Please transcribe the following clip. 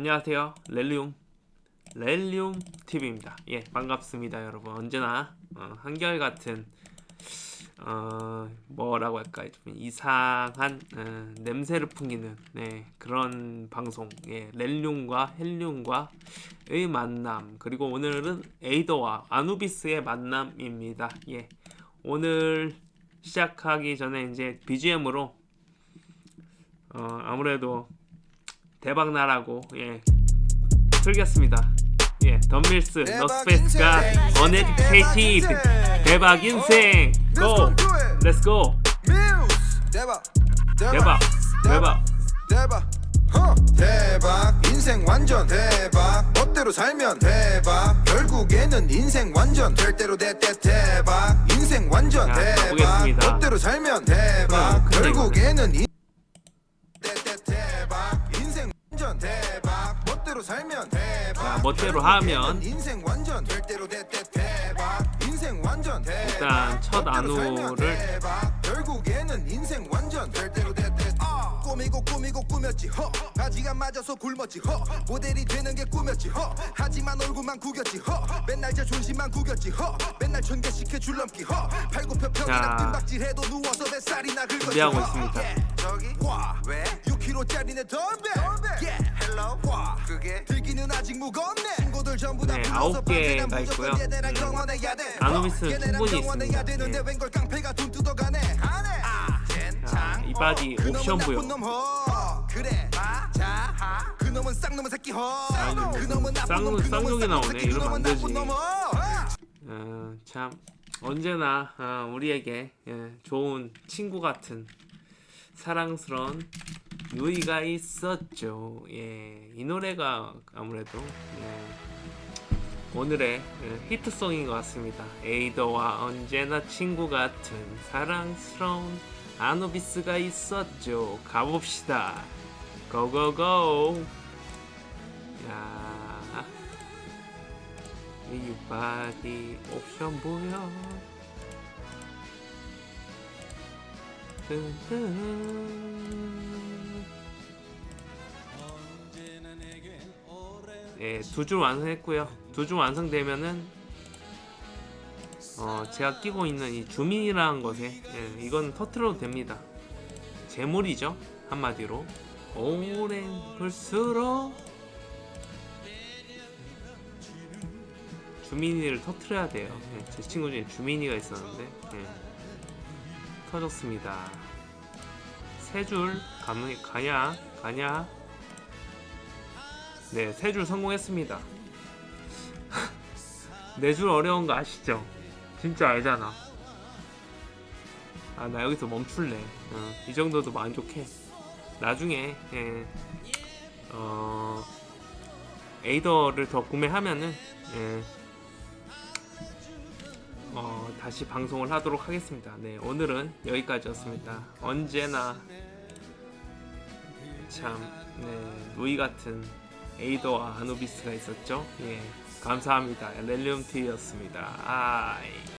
안녕하세요. 렐리움 렐리움 TV입니다. 예, 반갑습니다, 여러분. 언제나 어, 한결같은 어, 뭐라고 할까 좀 이상한 어, 냄새를 풍기는 네, 그런 방송. 예, 렐륨과 헬륨과의 만남. 그리고 오늘은 에이더와 아누비스의 만남입니다. 예, 오늘 시작하기 전에 이제 BGM으로 어, 아무래도 대박 나라고 예. 틀겠습니다. 예, 덤밀스 너스페이스가 uneducated 대박 인생. 고 렛츠 고 대박. 대박. 대박. 대박. 허 대박. 인생 완전 대박. 멋대로 살면 대박. 결국에는 인생 완전. 될 대로 됐대 대박. 인생 완전 자, 대박. 가보겠습니다. 멋대로 살면 대박. 어, 결국에는 인... 멋대로 살면 대박. 자, 멋대로 하면 인생 완전 될 대로 됐대 대박. 인생 완전 대박. 일단 첫 멋대로 살면 안우를 대박. 결국에는 인생 완전 될 대로 됐대 아. 꾸미고 꾸미고 꾸몄지 허. 바지가 맞아서 굶었지 허. 모델이 되는 게 꿈이었지 허. 하지만 얼굴만 구겼지 허. 맨날 자존심만 구겼지 허. 맨날 천 개씩 해 줄넘기 허. 팔굽혀펴기랑 자, 뜸박질해도 누워서 뱃살이나 긁었지 준비하고 허. 있습니다. 예, 저기? 와 왜? 6kg짜리 내 덤벨 예 헬로 와 그게 들기는 아직 무겁네 친구들 전부 다 네, 불러서 아홉 개가 있고요. 얘네랑 음. 경원해야 돼 아노비스 얘네랑 충분히 있습니다. 되는데 예. 웬걸 깡패가 돈 뜯어가네 아, 자, 이 바디 놈 허. 그래 자 그놈은 쌍놈의 새끼 허. 그놈은 그놈은 쌍욕이 나오네. 이러면 안 되지. 어, 참 언제나 어, 우리에게 예, 좋은 친구 같은 사랑스러운 누이가 있었죠. 예, 이 노래가 아무래도 예, 오늘의 예, 히트송인 것 같습니다. 에이더와 언제나 친구 같은 사랑스러운 아노비스가 있었죠. 가봅시다. 고고고. 야. 이 바디 옵션 보여 예, 두 줄 완성했고요. 두 줄 완성되면은 어, 제가 끼고 있는 이 주민이라는 것에 예, 이건 터트려도 됩니다. 재물이죠. 한마디로. 오랜 볼수록 주민이를 터트려야 돼요. 예, 제 친구 중에 주민이가 있었는데 예, 터졌습니다. 세 줄 가냐 가냐 네, 세 줄 성공했습니다. 네 줄 어려운 거 아시죠? 진짜 알잖아. 아, 나 여기서 멈출래. 어, 이 정도도 만족해. 나중에, 예, 어, 에이더를 더 구매하면은, 예, 어, 다시 방송을 하도록 하겠습니다. 네, 오늘은 여기까지였습니다. 언제나 참, 네, 노이 같은 에이더와 아누비스가 있었죠. 예, 감사합니다. 렐리움 티였습니다. 아이.